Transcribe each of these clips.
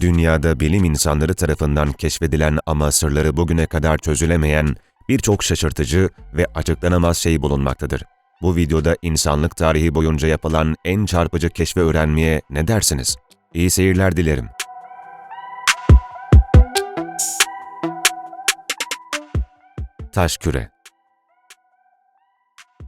Dünyada bilim insanları tarafından keşfedilen ama sırları bugüne kadar çözülemeyen birçok şaşırtıcı ve açıklanamaz şey bulunmaktadır. Bu videoda insanlık tarihi boyunca yapılan en çarpıcı keşfe öğrenmeye ne dersiniz? İyi seyirler dilerim. Taş küre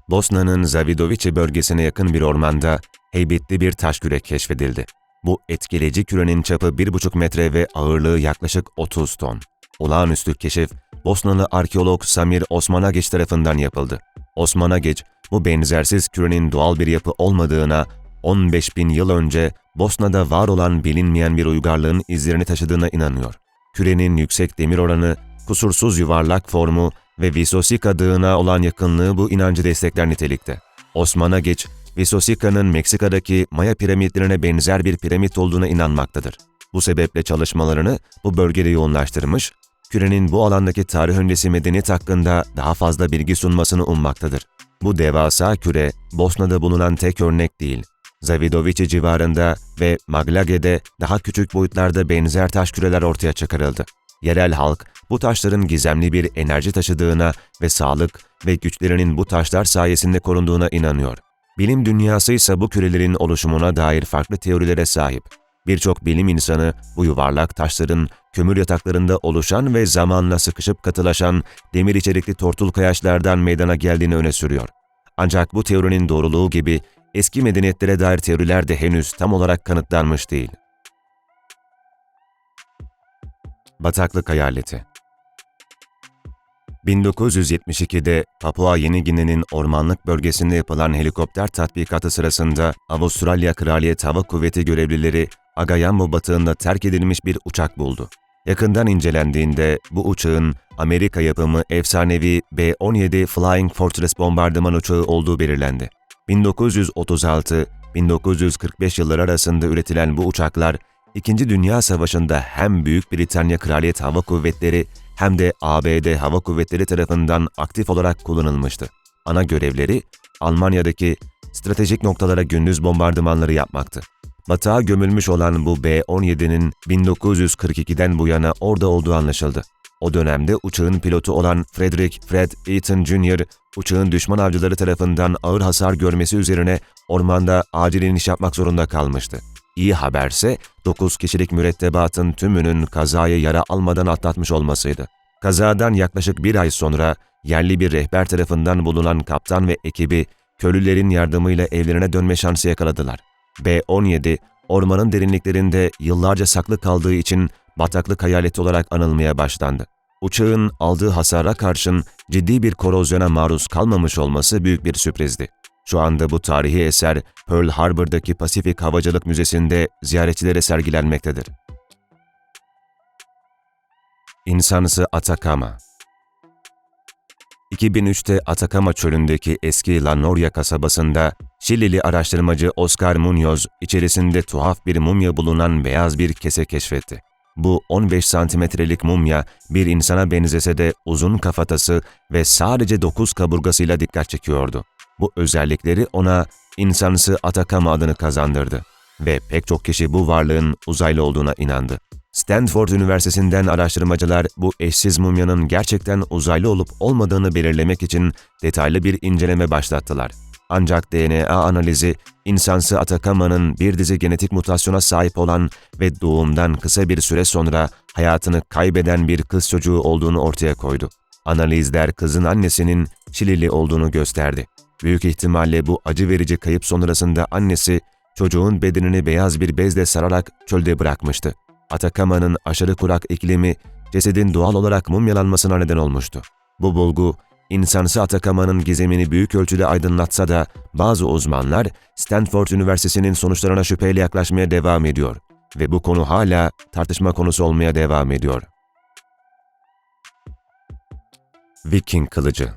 Bosna'nın Zavidovici bölgesine yakın bir ormanda heybetli bir taş küre keşfedildi. Bu etkileyici kürenin çapı 1,5 metre ve ağırlığı yaklaşık 30 ton. Olağanüstü keşif, Bosnalı arkeolog Samir Osmanagic tarafından yapıldı. Osmanagic, bu benzersiz kürenin doğal bir yapı olmadığına, 15 bin yıl önce Bosna'da var olan bilinmeyen bir uygarlığın izlerini taşıdığına inanıyor. Kürenin yüksek demir oranı, kusursuz yuvarlak formu ve Visosika dağına olan yakınlığı bu inancı destekler nitelikte. Osmanagic, Visosika'nın Meksika'daki Maya piramitlerine benzer bir piramit olduğuna inanmaktadır. Bu sebeple çalışmalarını bu bölgede yoğunlaştırmış, kürenin bu alandaki tarih öncesi medeniyet hakkında daha fazla bilgi sunmasını ummaktadır. Bu devasa küre, Bosna'da bulunan tek örnek değil. Zavidovici civarında ve Maglage'de daha küçük boyutlarda benzer taş küreler ortaya çıkarıldı. Yerel halk bu taşların gizemli bir enerji taşıdığına ve sağlık ve güçlerinin bu taşlar sayesinde korunduğuna inanıyor. Bilim dünyası ise bu kürelerin oluşumuna dair farklı teorilere sahip. Birçok bilim insanı bu yuvarlak taşların kömür yataklarında oluşan ve zamanla sıkışıp katılaşan demir içerikli tortul kayaçlardan meydana geldiğini öne sürüyor. Ancak bu teorinin doğruluğu gibi eski medeniyetlere dair teoriler de henüz tam olarak kanıtlanmış değil. Bataklık Hayaleti 1972'de Papua Yeni Gine'nin ormanlık bölgesinde yapılan helikopter tatbikatı sırasında Avustralya Kraliyet Hava Kuvveti görevlileri Agayambo batığında terk edilmiş bir uçak buldu. Yakından incelendiğinde bu uçağın Amerika yapımı efsanevi B-17 Flying Fortress bombardıman uçağı olduğu belirlendi. 1936-1945 yılları arasında üretilen bu uçaklar, İkinci Dünya Savaşı'nda hem Büyük Britanya Kraliyet Hava Kuvvetleri hem de ABD Hava Kuvvetleri tarafından aktif olarak kullanılmıştı. Ana görevleri Almanya'daki stratejik noktalara gündüz bombardımanları yapmaktı. Batağa gömülmüş olan bu B-17'nin 1942'den bu yana orada olduğu anlaşıldı. O dönemde uçağın pilotu olan Frederick Fred Eaton Jr., uçağın düşman avcıları tarafından ağır hasar görmesi üzerine ormanda acil iniş yapmak zorunda kalmıştı. İyi haberse 9 kişilik mürettebatın tümünün kazayı yara almadan atlatmış olmasıydı. Kazadan yaklaşık bir ay sonra yerli bir rehber tarafından bulunan kaptan ve ekibi köylülerin yardımıyla evlerine dönme şansı yakaladılar. B-17 ormanın derinliklerinde yıllarca saklı kaldığı için bataklık hayaleti olarak anılmaya başlandı. Uçağın aldığı hasara karşın ciddi bir korozyona maruz kalmamış olması büyük bir sürprizdi. Şu anda bu tarihi eser Pearl Harbor'daki Pasifik Havacılık Müzesi'nde ziyaretçilere sergilenmektedir. İnsansı Atakama 2003'te Atakama çölündeki eski La Noria kasabasında Şilili araştırmacı Oscar Munoz içerisinde tuhaf bir mumya bulunan beyaz bir kese keşfetti. Bu 15 santimetrelik mumya bir insana benzese de uzun kafatası ve sadece 9 kaburgasıyla dikkat çekiyordu. Bu özellikleri ona insansı Atakama adını kazandırdı ve pek çok kişi bu varlığın uzaylı olduğuna inandı. Stanford Üniversitesi'nden araştırmacılar bu eşsiz mumyanın gerçekten uzaylı olup olmadığını belirlemek için detaylı bir inceleme başlattılar. Ancak DNA analizi insansı Atakama'nın bir dizi genetik mutasyona sahip olan ve doğumdan kısa bir süre sonra hayatını kaybeden bir kız çocuğu olduğunu ortaya koydu. Analizler kızın annesinin Çilili olduğunu gösterdi. Büyük ihtimalle bu acı verici kayıp sonrasında annesi çocuğun bedenini beyaz bir bezle sararak çölde bırakmıştı. Atakama'nın aşırı kurak iklimi cesedin doğal olarak mumyalanmasına neden olmuştu. Bu bulgu insansı Atakama'nın gizemini büyük ölçüde aydınlatsa da bazı uzmanlar Stanford Üniversitesi'nin sonuçlarına şüpheyle yaklaşmaya devam ediyor ve bu konu hala tartışma konusu olmaya devam ediyor. Viking Kılıcı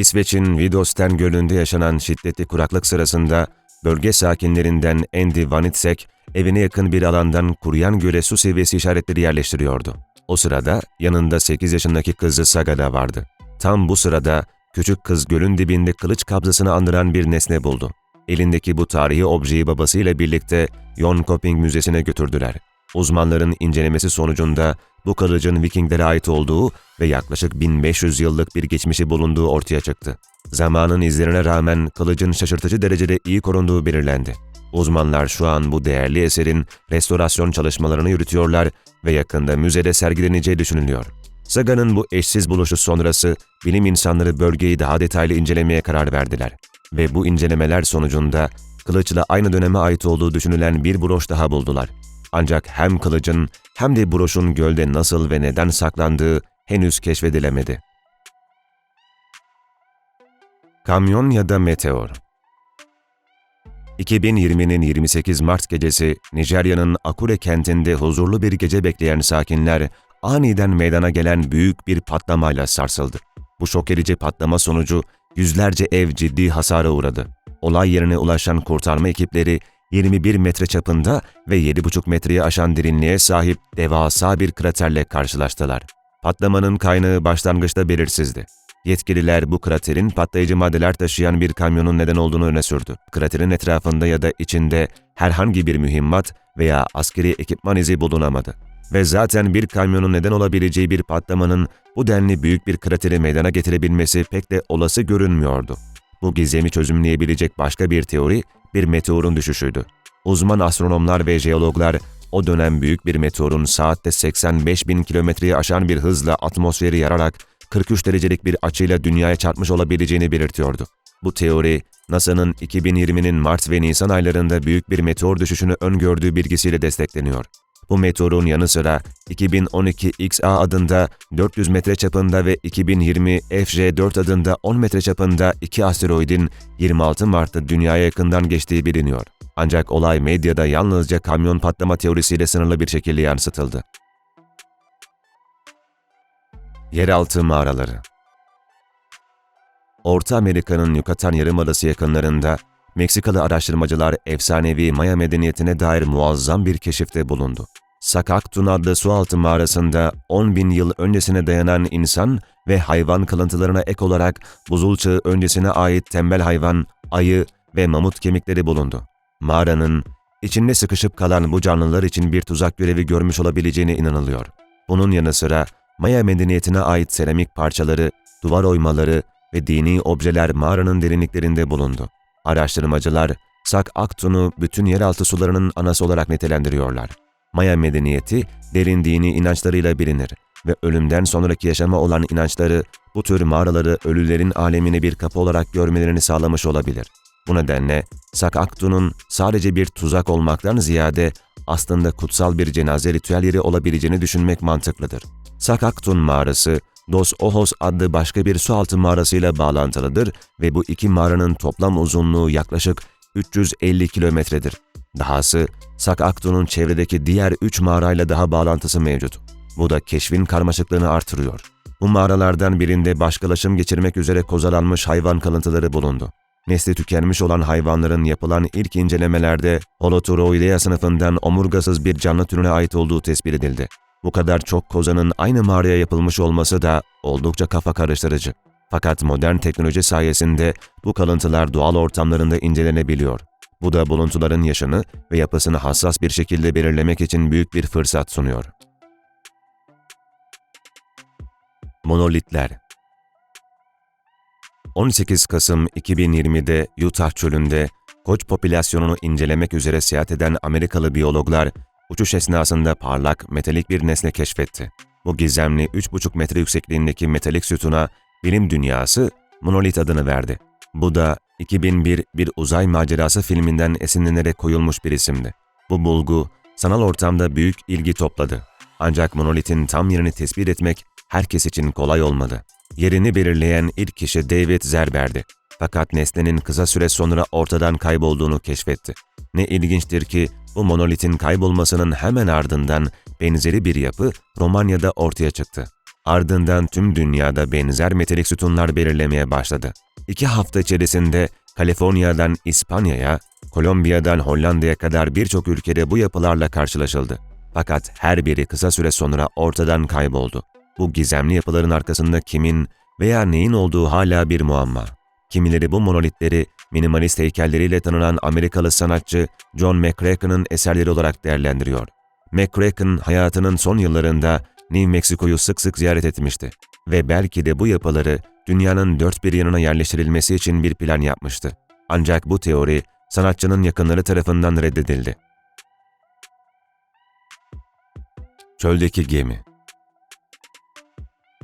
İsveç'in Vidosten Gölü'nde yaşanan şiddetli kuraklık sırasında bölge sakinlerinden Andy Vanitsek, evine yakın bir alandan kuruyan göle su seviyesi işaretleri yerleştiriyordu. O sırada yanında 8 yaşındaki kızı Saga da vardı. Tam bu sırada küçük kız gölün dibinde kılıç kabzasını andıran bir nesne buldu. Elindeki bu tarihi objeyi babasıyla birlikte Jönköping Müzesi'ne götürdüler. Uzmanların incelemesi sonucunda bu kılıcın Vikinglere ait olduğu ve yaklaşık 1500 yıllık bir geçmişi bulunduğu ortaya çıktı. Zamanın izlerine rağmen kılıcın şaşırtıcı derecede iyi korunduğu belirlendi. Uzmanlar şu an bu değerli eserin restorasyon çalışmalarını yürütüyorlar ve yakında müzede sergileneceği düşünülüyor. Saga'nın bu eşsiz buluşu sonrası bilim insanları bölgeyi daha detaylı incelemeye karar verdiler. Ve bu incelemeler sonucunda kılıçla aynı döneme ait olduğu düşünülen bir broş daha buldular. Ancak hem kılıcın hem de broşun gölde nasıl ve neden saklandığı henüz keşfedilemedi. Kamyon ya da meteor 2020'nin 28 Mart gecesi Nijerya'nın Akure kentinde huzurlu bir gece bekleyen sakinler aniden meydana gelen büyük bir patlamayla sarsıldı. Bu şok edici patlama sonucu yüzlerce ev ciddi hasara uğradı. Olay yerine ulaşan kurtarma ekipleri 21 metre çapında ve 7,5 metreye aşan derinliğe sahip devasa bir kraterle karşılaştılar. Patlamanın kaynağı başlangıçta belirsizdi. Yetkililer bu kraterin patlayıcı maddeler taşıyan bir kamyonun neden olduğunu öne sürdü. Kraterin etrafında ya da içinde herhangi bir mühimmat veya askeri ekipman izi bulunamadı. Ve zaten bir kamyonun neden olabileceği bir patlamanın bu denli büyük bir krateri meydana getirebilmesi pek de olası görünmüyordu. Bu gizemi çözümleyebilecek başka bir teori bir meteorun düşüşüydü. Uzman astronomlar ve jeologlar o dönem büyük bir meteorun saatte 85 bin kilometreyi aşan bir hızla atmosferi yararak 43 derecelik bir açıyla dünyaya çarpmış olabileceğini belirtiyordu. Bu teori, NASA'nın 2020'nin Mart ve Nisan aylarında büyük bir meteor düşüşünü öngördüğü bilgisiyle destekleniyor. Bu meteorun yanı sıra 2012 XA adında 400 metre çapında ve 2020 FJ4 adında 10 metre çapında iki asteroidin 26 Mart'ta dünyaya yakından geçtiği biliniyor. Ancak olay medyada yalnızca kamyon patlama teorisiyle sınırlı bir şekilde yansıtıldı. Yeraltı mağaraları Orta Amerika'nın Yucatan Yarımadası yakınlarında Meksikalı araştırmacılar efsanevi Maya medeniyetine dair muazzam bir keşifte bulundu. Sakaktun adlı sualtı mağarasında 10 bin yıl öncesine dayanan insan ve hayvan kalıntılarına ek olarak buzul çağı öncesine ait tembel hayvan, ayı ve mamut kemikleri bulundu. Mağaranın içinde sıkışıp kalan bu canlılar için bir tuzak görevi görmüş olabileceğine inanılıyor. Bunun yanı sıra Maya medeniyetine ait seramik parçaları, duvar oymaları ve dini objeler mağaranın derinliklerinde bulundu. Araştırmacılar Sak Aktun'u bütün yeraltı sularının anası olarak nitelendiriyorlar. Maya medeniyeti derin dini inançlarıyla bilinir ve ölümden sonraki yaşama olan inançları bu tür mağaraları ölülerin alemine bir kapı olarak görmelerini sağlamış olabilir. Bu nedenle Sak Aktun'un sadece bir tuzak olmaktan ziyade aslında kutsal bir cenaze ritüel yeri olabileceğini düşünmek mantıklıdır. Sak Aktun mağarası, Dos Ojos adlı başka bir sualtı mağarasıyla bağlantılıdır ve bu iki mağaranın toplam uzunluğu yaklaşık 350 kilometredir. Dahası Sak Aktun'un çevredeki diğer üç mağarayla daha bağlantısı mevcut. Bu da keşfin karmaşıklığını artırıyor. Bu mağaralardan birinde başkalaşım geçirmek üzere kozalanmış hayvan kalıntıları bulundu. Nesli tükenmiş olan hayvanların yapılan ilk incelemelerde Holoturoidea sınıfından omurgasız bir canlı türüne ait olduğu tespit edildi. Bu kadar çok kozanın aynı mağaraya yapılmış olması da oldukça kafa karıştırıcı. Fakat modern teknoloji sayesinde bu kalıntılar doğal ortamlarında incelenebiliyor. Bu da buluntuların yaşını ve yapısını hassas bir şekilde belirlemek için büyük bir fırsat sunuyor. Monolitler 18 Kasım 2020'de Utah çölünde koç popülasyonunu incelemek üzere seyahat eden Amerikalı biyologlar uçuş esnasında parlak, metalik bir nesne keşfetti. Bu gizemli 3,5 metre yüksekliğindeki metalik sütuna bilim dünyası monolit adını verdi. Bu da 2001 bir uzay macerası filminden esinlenerek koyulmuş bir isimdi. Bu bulgu sanal ortamda büyük ilgi topladı. Ancak monolitin tam yerini tespit etmek herkes için kolay olmadı. Yerini belirleyen ilk kişi David Zerber'di. Fakat nesnenin kısa süre sonra ortadan kaybolduğunu keşfetti. Ne ilginçtir ki bu monolitin kaybolmasının hemen ardından benzeri bir yapı Romanya'da ortaya çıktı. Ardından tüm dünyada benzer metalik sütunlar belirlemeye başladı. İki hafta içerisinde Kaliforniya'dan İspanya'ya, Kolombiya'dan Hollanda'ya kadar birçok ülkede bu yapılarla karşılaşıldı. Fakat her biri kısa süre sonra ortadan kayboldu. Bu gizemli yapıların arkasında kimin veya neyin olduğu hala bir muamma. Kimileri bu monolitleri minimalist heykelleriyle tanınan Amerikalı sanatçı John McCracken'ın eserleri olarak değerlendiriyor. McCracken hayatının son yıllarında New Mexico'yu sık sık ziyaret etmişti ve belki de bu yapıları dünyanın dört bir yanına yerleştirilmesi için bir plan yapmıştı. Ancak bu teori sanatçının yakınları tarafından reddedildi. Çöldeki gemi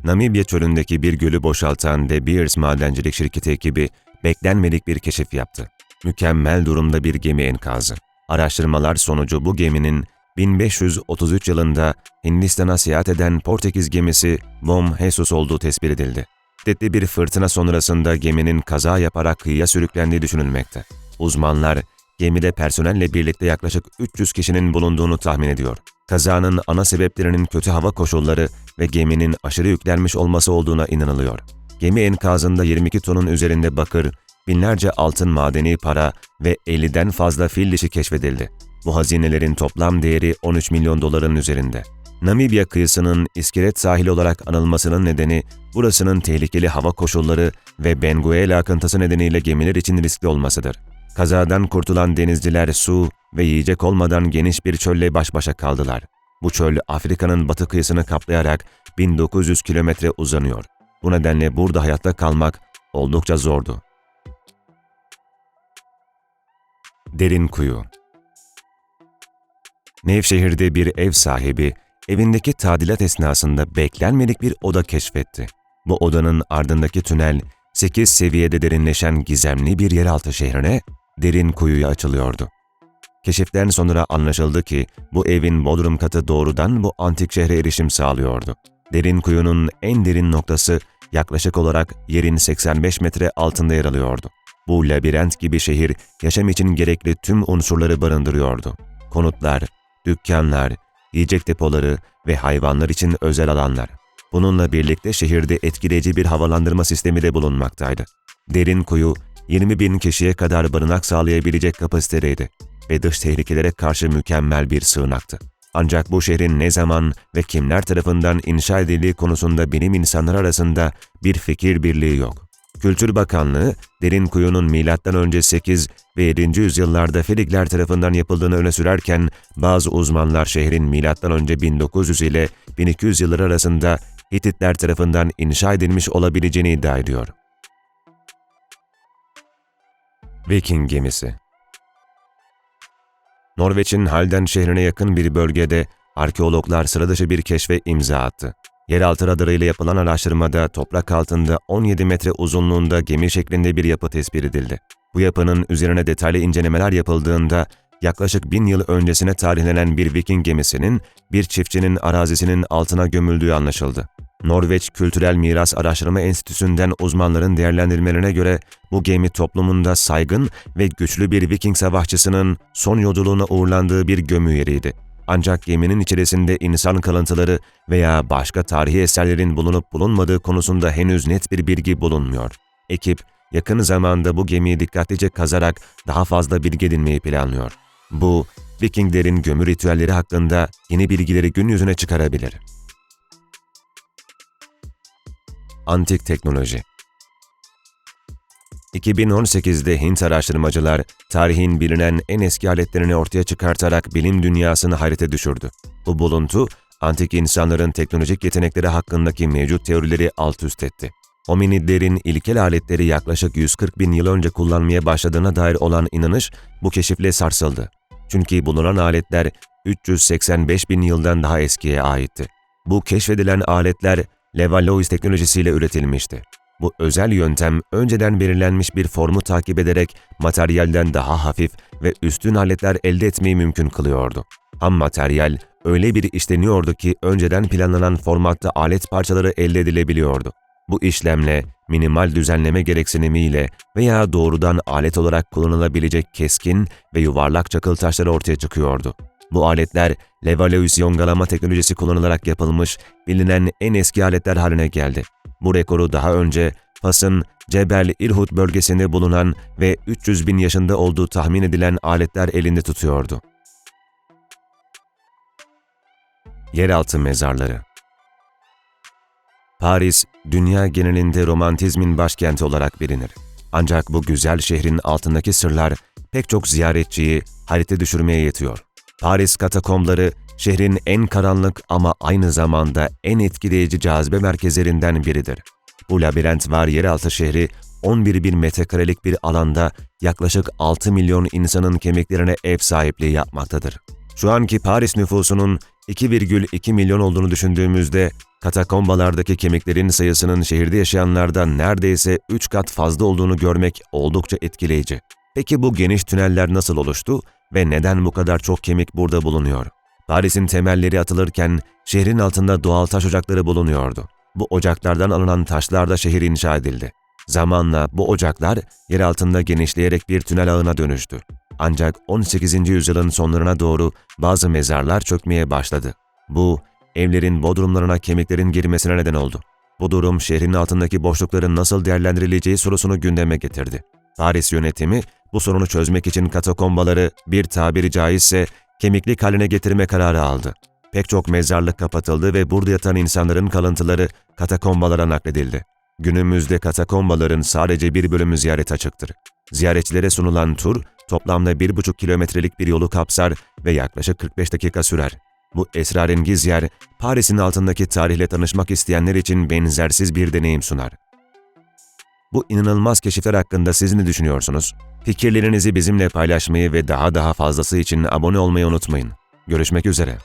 Namibya çölündeki bir gölü boşaltan De Beers Madencilik Şirketi ekibi beklenmedik bir keşif yaptı. Mükemmel durumda bir gemi enkazı. Araştırmalar sonucu bu geminin 1533 yılında Hindistan'a seyahat eden Portekiz gemisi Bom Jesus olduğu tespit edildi. Şiddetli bir fırtına sonrasında geminin kaza yaparak kıyıya sürüklendiği düşünülmekte. Uzmanlar, gemide personelle birlikte yaklaşık 300 kişinin bulunduğunu tahmin ediyor. Kazanın ana sebeplerinin kötü hava koşulları ve geminin aşırı yüklenmiş olması olduğuna inanılıyor. Gemi enkazında 22 tonun üzerinde bakır, binlerce altın madeni para ve 50'den fazla fil dişi keşfedildi. Bu hazinelerin toplam değeri 13 milyon doların üzerinde. Namibya kıyısının iskelet sahili olarak anılmasının nedeni burasının tehlikeli hava koşulları ve Benguela akıntısı nedeniyle gemiler için riskli olmasıdır. Kazadan kurtulan denizciler su ve yiyecek olmadan geniş bir çölle baş başa kaldılar. Bu çöl Afrika'nın batı kıyısını kaplayarak 1900 kilometre uzanıyor. Bu nedenle burada hayatta kalmak oldukça zordu. Derin Kuyu Nevşehir'de bir ev sahibi evindeki tadilat esnasında beklenmedik bir oda keşfetti. Bu odanın ardındaki tünel 8 seviyede derinleşen gizemli bir yeraltı şehrine derin kuyuya açılıyordu. Keşiften sonra anlaşıldı ki bu evin bodrum katı doğrudan bu antik şehre erişim sağlıyordu. Derin kuyunun en derin noktası yaklaşık olarak yerin 85 metre altında yer alıyordu. Bu labirent gibi şehir yaşam için gerekli tüm unsurları barındırıyordu. Konutlar, dükkanlar, yiyecek depoları ve hayvanlar için özel alanlar. Bununla birlikte şehirde etkileyici bir havalandırma sistemi de bulunmaktaydı. Derin kuyu 20 bin kişiye kadar barınak sağlayabilecek kapasitedeydi ve dış tehlikelere karşı mükemmel bir sığınaktı. Ancak bu şehrin ne zaman ve kimler tarafından inşa edildiği konusunda bilim insanları arasında bir fikir birliği yok. Kültür Bakanlığı, Derin Kuyu'nun M.Ö. 8 ve 7. yüzyıllarda Felikler tarafından yapıldığını öne sürerken, bazı uzmanlar şehrin M.Ö. 1900 ile 1200 yılları arasında Hititler tarafından inşa edilmiş olabileceğini iddia ediyor. Viking gemisi Norveç'in Halden şehrine yakın bir bölgede arkeologlar sıradışı bir keşfe imza attı. Yeraltı radarı ile yapılan araştırmada toprak altında 17 metre uzunluğunda gemi şeklinde bir yapı tespit edildi. Bu yapının üzerine detaylı incelemeler yapıldığında yaklaşık bin yıl öncesine tarihlenen bir Viking gemisinin bir çiftçinin arazisinin altına gömüldüğü anlaşıldı. Norveç Kültürel Miras Araştırma Enstitüsü'nden uzmanların değerlendirmelerine göre bu gemi toplumunda saygın ve güçlü bir Viking savaşçısının son yolculuğuna uğurlandığı bir gömü yeriydi. Ancak geminin içerisinde insan kalıntıları veya başka tarihi eserlerin bulunup bulunmadığı konusunda henüz net bir bilgi bulunmuyor. Ekip, yakın zamanda bu gemiyi dikkatlice kazarak daha fazla bilgi edinmeyi planlıyor. Bu, Vikinglerin gömü ritüelleri hakkında yeni bilgileri gün yüzüne çıkarabilir. Antik teknoloji 2018'de Hint araştırmacılar, tarihin bilinen en eski aletlerini ortaya çıkartarak bilim dünyasını hayrete düşürdü. Bu buluntu, antik insanların teknolojik yetenekleri hakkındaki mevcut teorileri alt üst etti. Hominidlerin ilkel aletleri yaklaşık 140 bin yıl önce kullanmaya başladığına dair olan inanış bu keşifle sarsıldı. Çünkü bulunan aletler 385 bin yıldan daha eskiye aitti. Bu keşfedilen aletler Levallois teknolojisiyle üretilmişti. Bu özel yöntem önceden belirlenmiş bir formu takip ederek materyalden daha hafif ve üstün aletler elde etmeyi mümkün kılıyordu. Ham materyal öyle bir işleniyordu ki önceden planlanan formatta alet parçaları elde edilebiliyordu. Bu işlemle minimal düzenleme gereksinimiyle veya doğrudan alet olarak kullanılabilecek keskin ve yuvarlak çakıl taşları ortaya çıkıyordu. Bu aletler Levallois yongalama teknolojisi kullanılarak yapılmış bilinen en eski aletler haline geldi. Bu rekoru daha önce Fas'ın Cebel İrhut bölgesinde bulunan ve 300 bin yaşında olduğu tahmin edilen aletler elinde tutuyordu. Yeraltı mezarları Paris, dünya genelinde romantizmin başkenti olarak bilinir. Ancak bu güzel şehrin altındaki sırlar pek çok ziyaretçiyi hayrete düşürmeye yetiyor. Paris katakombları şehrin en karanlık ama aynı zamanda en etkileyici cazibe merkezlerinden biridir. Bu labirent var yeraltı şehri 11 bin metrekarelik bir alanda yaklaşık 6 milyon insanın kemiklerine ev sahipliği yapmaktadır. Şu anki Paris nüfusunun 2,2 milyon olduğunu düşündüğümüzde katakombalardaki kemiklerin sayısının şehirde yaşayanlardan neredeyse 3 kat fazla olduğunu görmek oldukça etkileyici. Peki bu geniş tüneller nasıl oluştu ve neden bu kadar çok kemik burada bulunuyor? Paris'in temelleri atılırken şehrin altında doğal taş ocakları bulunuyordu. Bu ocaklardan alınan taşlarla şehir inşa edildi. Zamanla bu ocaklar yer altında genişleyerek bir tünel ağına dönüştü. Ancak 18. yüzyılın sonlarına doğru bazı mezarlar çökmeye başladı. Bu, evlerin bodrumlarına kemiklerin girmesine neden oldu. Bu durum şehrin altındaki boşlukların nasıl değerlendirileceği sorusunu gündeme getirdi. Paris yönetimi bu sorunu çözmek için katakombaları bir tabiri caizse kemiklik haline getirme kararı aldı. Pek çok mezarlık kapatıldı ve burada yatan insanların kalıntıları katakombalara nakledildi. Günümüzde katakombaların sadece bir bölümü ziyaret açıktır. Ziyaretçilere sunulan tur toplamda 1,5 kilometrelik bir yolu kapsar ve yaklaşık 45 dakika sürer. Bu esrarengiz yer, Paris'in altındaki tarihle tanışmak isteyenler için benzersiz bir deneyim sunar. Bu inanılmaz keşifler hakkında siz ne düşünüyorsunuz? Fikirlerinizi bizimle paylaşmayı ve daha daha fazlası için abone olmayı unutmayın. Görüşmek üzere.